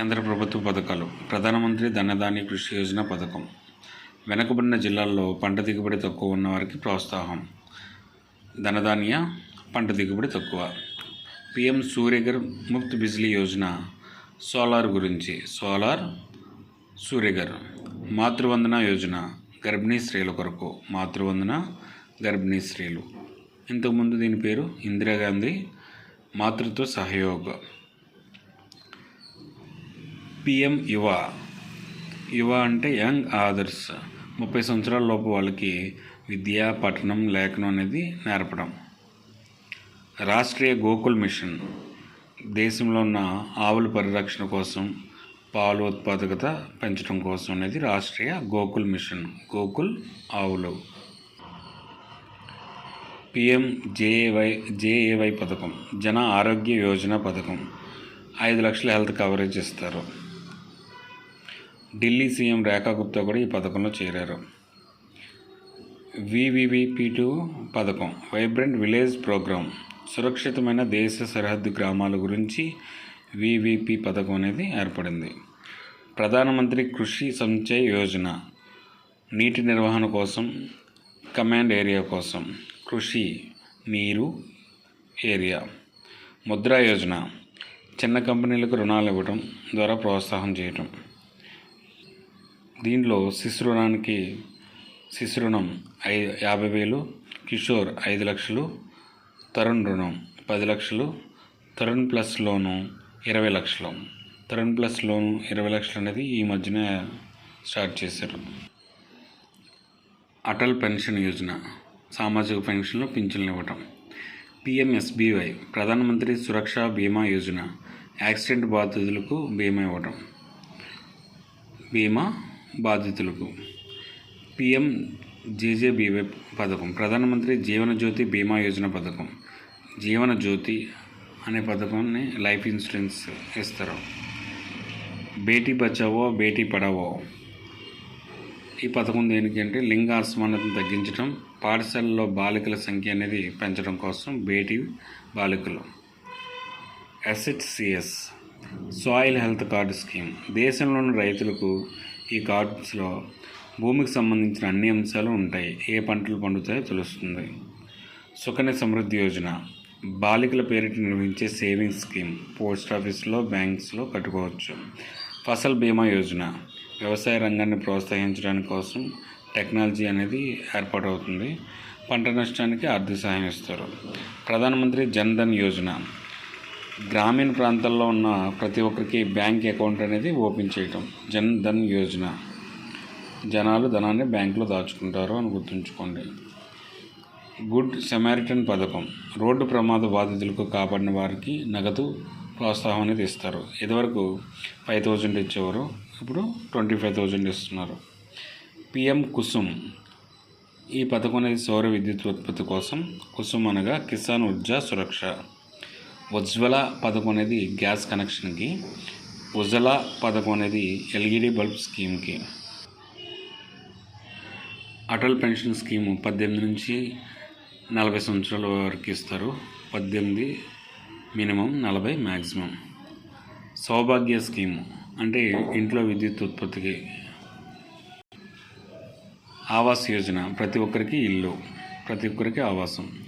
కేంద్ర ప్రభుత్వ పథకాలు. ప్రధానమంత్రి ధనధాన్య కృషి యోజన పథకం. వెనుకబడిన జిల్లాల్లో పంట దిగుబడి తక్కువ ఉన్న వారికి ప్రోత్సాహం. ధనధాన్య పంట దిగుబడి తక్కువ. పిఎం సూర్యగర్ ముఫ్త్ బిజ్లీ యోజన సోలార్ గురించి. సోలార్ సూర్యగర్ మాతృవందన యోజన గర్భిణీ స్త్రీల కొరకు. మాతృవందన గర్భిణీ స్త్రీలు. ఇంతకుముందు దీని పేరు ఇందిరాగాంధీ మాతృత్వ సహయోగ పిఎం యువ. యువ అంటే యంగ్ ఆదర్స్ ముప్పై సంవత్సరాల లోపు వాళ్ళకి విద్య పఠనం లేఖనం అనేది నేర్పడం. రాష్ట్రీయ గోకుల్ మిషన్. దేశంలో ఉన్న ఆవుల పరిరక్షణ కోసం పాలు ఉత్పాదకత పెంచడం కోసం అనేది రాష్ట్రీయ గోకుల్ మిషన్. గోకుల్ ఆవులు. పిఎం జేఏవై జేఏవై పథకం. జన ఆరోగ్య యోజన పథకం. ఐదు లక్షల హెల్త్ కవరేజ్ ఇస్తారు. ఢిల్లీ సీఎం రేఖా గుప్తా కూడా ఈ పథకంలో చేరారు. వివివిపి టూ పథకం వైబ్రెంట్ విలేజ్ ప్రోగ్రామ్ సురక్షితమైన దేశ సరిహద్దు గ్రామాల గురించి వివిపి పథకం అనేది ఏర్పడింది. ప్రధానమంత్రి కృషి సంచయ్ యోజన నీటి నిర్వహణ కోసం కమాండ్ ఏరియా కోసం కృషి నీరు ఏరియా ముద్రా యోజన చిన్న కంపెనీలకు రుణాలు ఇవ్వడం ద్వారా ప్రోత్సాహం చేయటం. దీనిలో శిశు రుణానికి శిశు రుణం ఐ యాభై వేలు కిషోర్ ఐదు లక్షలు తరుణ్ రుణం పది లక్షలు తరుణ్ ప్లస్ లోను ఇరవై లక్షలు. తరుణ్ ప్లస్ లోను ఇరవై లక్షలు అనేది ఈ మధ్యనే స్టార్ట్ చేశారు. అటల్ పెన్షన్ యోజన సామాజిక పెన్షన్లో పింఛన్లు ఇవ్వటం. పిఎంఎస్బివై ప్రధానమంత్రి సురక్ష బీమా యోజన యాక్సిడెంట్ బాధితులకు బీమా ఇవ్వటం. బీమా బాధితులకు. పిఎం జేజేబీవై పథకం. ప్రధానమంత్రి జీవన జ్యోతి బీమా యోజన పథకం. జీవన జ్యోతి అనే పథకాన్ని లైఫ్ ఇన్సూరెన్స్ ఇస్తారు బేటీ బచావో బేటీ పడావో. ఈ పథకం దేనికి అంటే లింగ అసమానతను తగ్గించడం పాఠశాలలో బాలికల సంఖ్య అనేది పెంచడం కోసం బేటీ బాలికలు. SHCS soil health card scheme. దేశంలోని రైతులకు ఈ కార్డ్స్లో భూమికి సంబంధించిన అన్ని అంశాలు ఉంటాయి. ఏ పంటలు పండుతాయో తెలుస్తుంది. సుకన్య సమృద్ధి యోజన. బాలికల పేరిట నిర్వహించే సేవింగ్స్ స్కీమ్ పోస్ట్ ఆఫీస్లో బ్యాంక్స్లో కట్టుకోవచ్చు. ఫసల్ బీమా యోజన. వ్యవసాయ రంగాన్ని ప్రోత్సహించడానికి కోసం టెక్నాలజీ అనేది ఏర్పాటవుతుంది. పంట నష్టానికి ఆర్థిక సహాయం ఇస్తారు. ప్రధానమంత్రి జన్ ధన్ యోజన. గ్రామీణ ప్రాంతాల్లో ఉన్న ప్రతి ఒక్కరికి బ్యాంక్ అకౌంట్ అనేది ఓపెన్ చేయటం జన్ ధన్ యోజన. జనాలు ధనాన్ని బ్యాంకులో దాచుకుంటారు అని గుర్తుంచుకోండి. గుడ్ సెమారిటన్ పథకం. రోడ్డు ప్రమాద బాధితులకు కాపాడిన వారికి నగదు ప్రోత్సాహం అనేది ఇస్తారు. ఇదివరకు ఫైవ్ థౌజండ్ ఇచ్చేవారు ఇప్పుడు ట్వంటీ ఫైవ్ థౌజండ్ ఇస్తున్నారు. పిఎం కుసుమ్. ఈ పథకం అనేది సౌర విద్యుత్ ఉత్పత్తి కోసం కుసుమ్ అనగా కిసాన్ ఉర్జా సురక్ష. ఉజ్వల పథకం అనేది గ్యాస్ కనెక్షన్కి ఉజ్వల పథకం అనేది ఎల్ఈడి బల్బ్ స్కీమ్కి. అటల్ పెన్షన్ స్కీము పద్దెనిమిది నుంచి నలభై సంవత్సరాల వరకు ఇస్తారు. పద్దెనిమిది మినిమం నలభై మ్యాక్సిమం సౌభాగ్య స్కీము అంటే ఇంట్లో విద్యుత్ ఉత్పత్తికి. ఆవాస్ యోజన ప్రతి ఒక్కరికి ఇల్లు ప్రతి ఒక్కరికి ఆవాసం.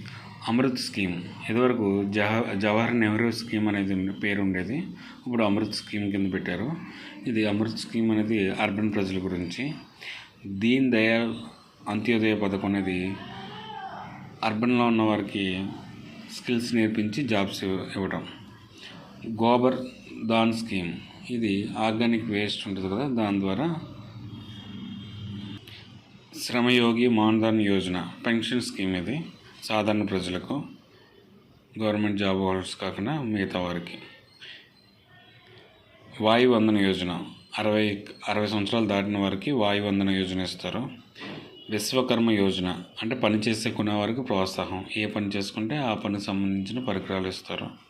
అమృత్ స్కీమ్. ఇదివరకు జహ జవహర్ నెహ్రూ స్కీమ్ అనేది పేరు ఉండేది. ఇప్పుడు అమృత్ స్కీమ్ కింద పెట్టారు. ఇది అమృత్ స్కీమ్ అనేది అర్బన్ ప్రజల గురించి. దీన్ దయాల్ అంత్యోదయ పథకం అనేది అర్బన్లో ఉన్న వారికి స్కిల్స్ నేర్పించి జాబ్స్ ఇవ్వటం. గోబర్ దాన్ స్కీమ్. ఇది ఆర్గానిక్ వేస్ట్ ఉంటుంది కదా దాని ద్వారా శ్రమయోగి మాన్ధన్ యోజన పెన్షన్ స్కీమ్ ఇది. సాధారణ ప్రజలకు గవర్నమెంట్ జాబ్ హోల్డర్స్ కాకుండా మిగతా వారికి. వాయు వందన యోజన. అరవై అరవై సంవత్సరాలు దాటిన వారికి వాయు వందన యోజన ఇస్తారు. విశ్వకర్మ యోజన. అంటే పని చేసుకునే వారికి ప్రోత్సాహం ఏ పని చేసుకుంటే ఆ పనికి సంబంధించిన పరికరాలు ఇస్తారు.